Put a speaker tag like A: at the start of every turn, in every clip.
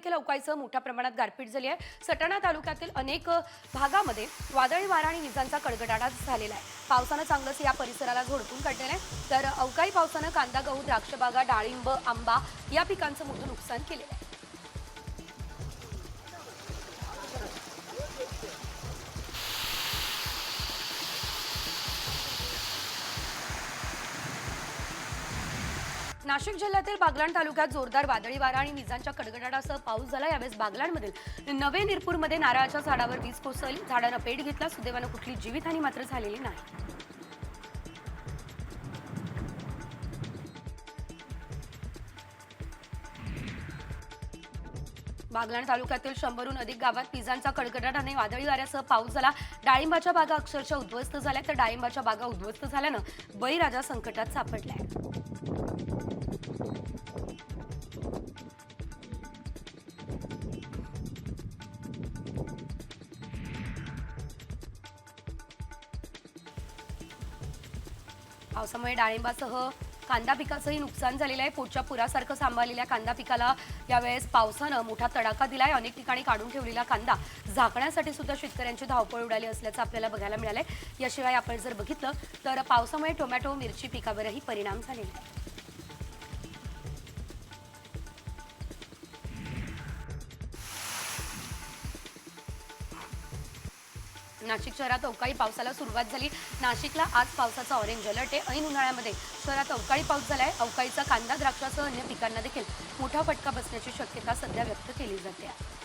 A: देखील अवकाळीसह मोठ्या प्रमाणात गारपीट झाली आहे. सटाणा तालुक्यातील अनेक भागामध्ये वादळी वारा आणि विजांचा कडकडाटा झालेला आहे. पावसानं चांगलंच या परिसराला झोडपून काढलेलं आहे. तर अवकाळी पावसानं कांदा गहू द्राक्ष बागा डाळिंब आंबा या पिकांचं मोठं नुकसान केलेलं आहे. नाशिक जिल्ह्यातील बागलाण तालुक्यात जोरदार वादळी वारा आणि विजांच्या कडकडाटासह पाऊस झाला. यावेळेस बागलाणमधील नवे निरपूरमध्ये नारळाच्या झाडावर वीज कोसळली. झाडानं पेट घेतला. सुदैवानं कुठली जीवितहानी मात्र झालेली नाही. बागलाण तालुक्यातील शंभरहून अधिक गावात विजांचा कडकडाटाने वादळी वाऱ्यासह पाऊस झाला. डाळिंबाच्या बागा अक्षरशः उद्ध्वस्त झाल्या. तर डाळिंबाच्या बागा उद्ध्वस्त झाल्यानं बळीराजा संकटात सापडलाय. पावसामुळे डाळिंबासह कांदा पिकाचंही नुकसान झालेलं आहे. पोटच्या पुरासारखं सांभाळलेल्या कांदा पिकाला यावेळेस पावसानं मोठा तडाखा दिलाय. अनेक ठिकाणी काढून ठेवलेला कांदा झाकण्यासाठी सुद्धा शेतकऱ्यांची धावपळ उडाली असल्याचं आपल्याला बघायला मिळालंय. याशिवाय आपण जर बघितलं तर पावसामुळे टोमॅटो मिरची पिकावरही परिणाम झालेला आहे. नाशिक शहरात अवकाळी पावसाला सुरुवात झाली. नाशिकला आज पावसाचा ऑरेंज अलर्ट आहे. ऐन उन्हाळ्यामध्ये शहरात अवकाळी पाऊस झाला आहे अवकाळीचा कांदा द्राक्षासह अन्य पिकांना देखील मोठा फटका बसण्याची शक्यता सध्या व्यक्त केली जाते.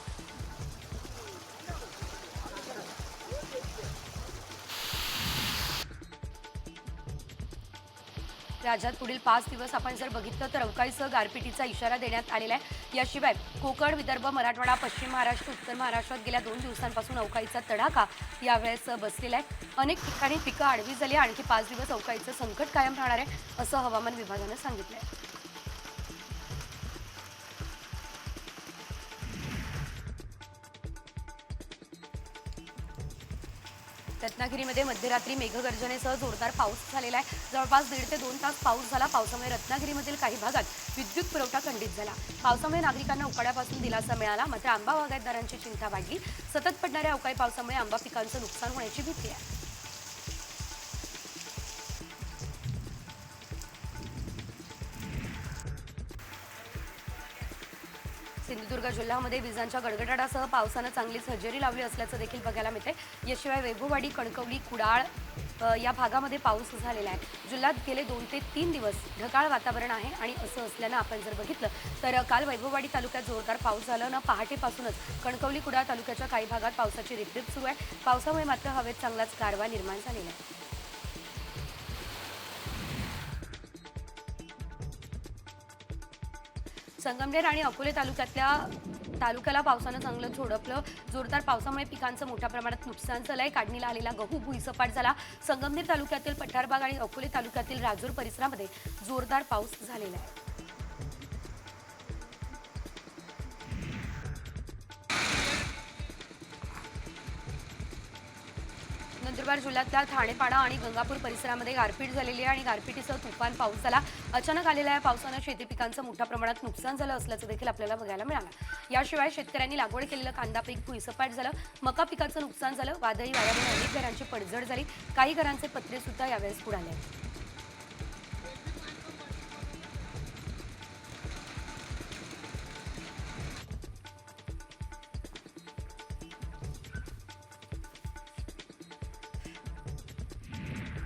A: राज्यात पुढील पाच दिवस आपण जर बघितलं तर अवकाळीसह गारपिटीचा इशारा देण्यात आलेला आहे. याशिवाय कोकण विदर्भ मराठवाडा पश्चिम महाराष्ट्र उत्तर महाराष्ट्रात गेल्या दोन दिवसांपासून अवकाळीचा तडाखा यावेळेस बसलेला आहे. अनेक ठिकाणी पिकं आडवी झाली आणखी पाच दिवस अवकाळीचं संकट कायम राहणार आहे असं हवामान विभागानं सांगितलं आहे रत्नागिरीमध्ये मध्यरात्री मेघगर्जनेसह जोरदार पाऊस झालेला आहे. जवळपास दीड ते दोन तास पाऊस झाला. पावसामुळे रत्नागिरीमधील काही भागात विद्युत पुरवठा खंडित झाला. पावसामुळे नागरिकांना उकाड्यापासून दिलासा मिळाला. मात्र आंबा बागायतदारांची चिंता वाढली सतत पडणाऱ्या अवकाळी पावसामुळे आंबा पिकांचं नुकसान होण्याची भीती आहे. सिंधुदुर्ग जिल्ह्यामध्ये विजांच्या गडगडाटासह पावसानं चांगलीच हजेरी लावली असल्याचं देखील बघायला मिळते याशिवाय वैभववाडी कणकवली कुडाळ या भागामध्ये पाऊस झालेला आहे. जिल्ह्यात गेले दोन ते तीन दिवस ढगाळ वातावरण आहे आणि असं असल्यानं आपण जर बघितलं तर काल वैभववाडी तालुक्यात जोरदार पाऊस झाला ना पहाटेपासूनच कणकवली कुडाळ तालुक्याच्या काही भागात पावसाची रिपरिप सुरू आहे. पावसामुळे मात्र हवेत चांगलाच गारवा निर्माण झालेला आहे. संगमनेर आणि अकोले तालुक्यातल्या तालुक्याला पावसानं चांगलं झोडपलं. जोरदार पावसामुळे पिकांचं मोठ्या प्रमाणात नुकसान झालंय. काढणीला आलेला गहू भुईसपाट झाला. संगमनेर तालुक्यातील पठारबाग आणि अकोले तालुक्यातील राजूर परिसरामध्ये जोरदार पाऊस झालेला आहे. नंदुरबार जिल्ह्यातल्या ठाणेपाडा आणि गंगापूर परिसरामध्ये गारपीट झालेली आहे आणि गारपिटीसह तुफान पाऊस झाला. अचानक आलेल्या या पावसानं शेती पिकांचं मोठ्या प्रमाणात नुकसान झालं असल्याचं देखील आपल्याला बघायला मिळालं. याशिवाय शेतकऱ्यांनी लागवड केलेलं कांदा पीक भुईसपाट झालं. मका पिकाचं नुकसान झालं. वादळी वाऱ्यामुळे अनेक घरांची पडझड झाली. काही घरांचे पत्रे सुद्धा यावेळेस बुडाले आहेत.